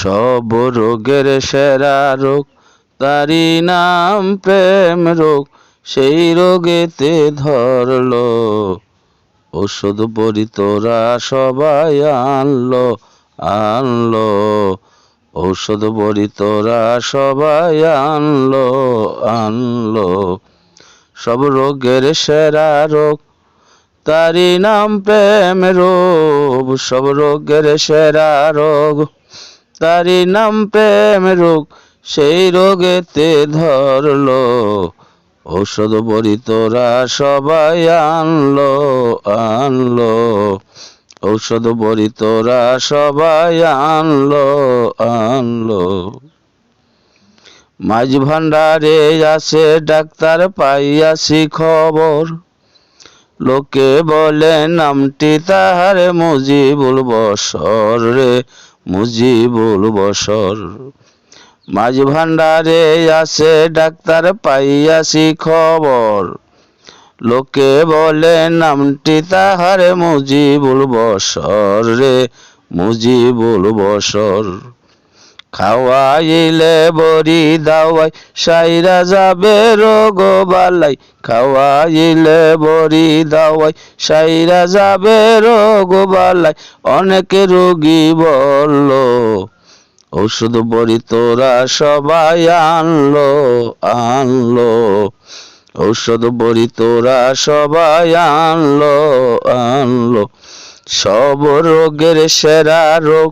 সব রোগের সেরা রোগ তারি নাম প্রেম রোগ, সেই রোগেতে ধরলো। ওষুধ বড়ি তোরা সবাই আনলো আনলো। ঔষধ বড়ি তোরা সবাই আনলো আনলো। সব রোগের সেরা রোগ তারি নাম প্রেম রোগ, সব রোগের সেরা রোগ। তারি নাম প্রেম রোগ, সেই রোগেতে ধরলো। ঔষধ বড়ি তোরা সবাই আনলো আনলো। ঔষধ বড়ি তোরা সবাই আনলো আনলো। মাঝ ভান্ডারে আসে ডাক্তার, পাইয়াছি খবর। লোকে বলে, নামটি তাহার মুজিবুল বসর রে। মুজিবুল বসর মাঝ ভান্ডারে আসে ডাক্তার পাইয়াছি খবর। লোকে বলে, নামটি তাহার মুজিবুল বসর রে, মুজিবুল বসর খাওয়াইলে বড়ি দাওয়াই সাইরা যাবে রোগ বালাই। খাওয়াইলে বড়ি দাওয়াই সাইরা যাবে রোগ বালাই। অনেক রোগী বলল ঔষধ বড়ি তোরা সবাই আনলো আনলো। ঔষধ বড়ি তোরা সবাই আনলো আনলো। সব রোগের সেরা রোগ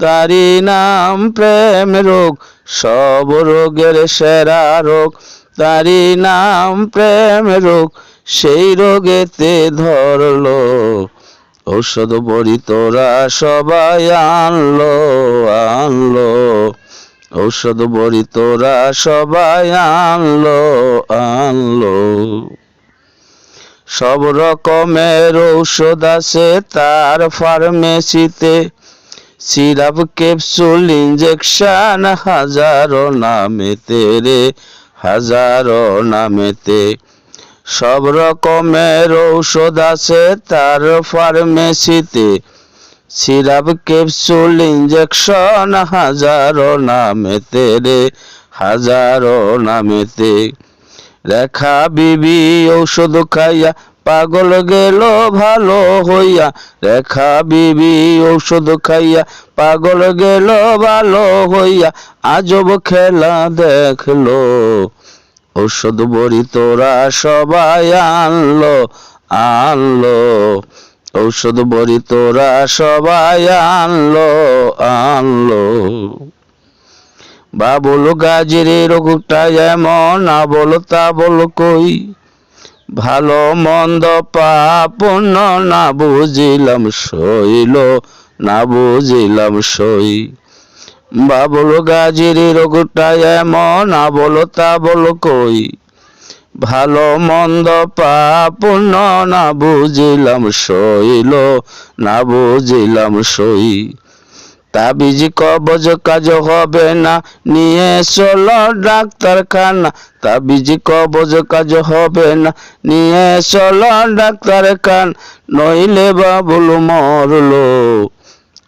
তারি নাম প্রেম রোগ, সব রোগের সেরা রোগ। তারি নাম প্রেম রোগ, সেই রোগেতে ধরলো। ঔষধ বড়ি তোরা সবাই আনলো আনলো। ঔষধ বড়ি তোরা সবাই আনলো আনলো। সব রকমের ঔষধ আছে তার ফার্মেসিতে সিরাপ ক্যাপসুল ইঞ্জেকশন হাজারো নামেতে রে, হাজারো নামেতে। সব রকমের ঔষধ আছে তার ফার্মেসিতে। সিরাপ ক্যাপসুল ইঞ্জেকশন হাজারো নামেতে রে, হাজারো নামেতে। রেখা বিবি ঔষধ খাইয়া পাগল গেল ভালো হইয়া। রেখা বিবি ঔষধ খাইয়া। পাগল গেল ভালো হইয়া। আজব খেলা দেখল। ঔষধ বড়ি তোরা সবাই আনলো আনলো। ঔষধ বড়ি তোরা সবাই আনলো আনলো। বাবুল গাজের রোগটা এমন না বলো তা বলো কই। ভালো মন্দ পাপন্ন না বুঝিলাম সইল, না বুঝিলাম সই। বাবুল গাজের রোগটা এমন না বলো তা বলো কই। ভালো মন্দ পাপন্ন না বুঝিলাম সইল, না বুঝিলাম সই। তাবিজ কবজ কাজ হবে না, নিয়ে চলো ডাক্তারখানা। তাবিজ কবজ কাজ হবে না, নিয়ে চলো ডাক্তারখান। নইলে বাবুল মরলো,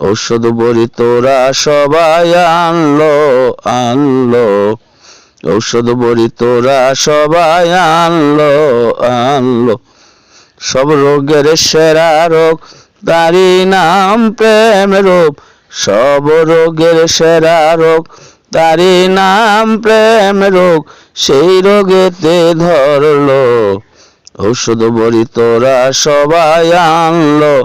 ঔষধ বড়ি তোরা সবাই আনলো আনলো। ঔষধ বড়ি তোরা সবাই আনলো আনলো। সব রোগের সেরা রোগ তারি নাম প্রেম রোগ। সব রোগের সেরা রোগ তারি নাম প্রেম রোগ, সেই রোগেতে ধরলো। ঔষধ বড়ি তোরা সবাই আনলো।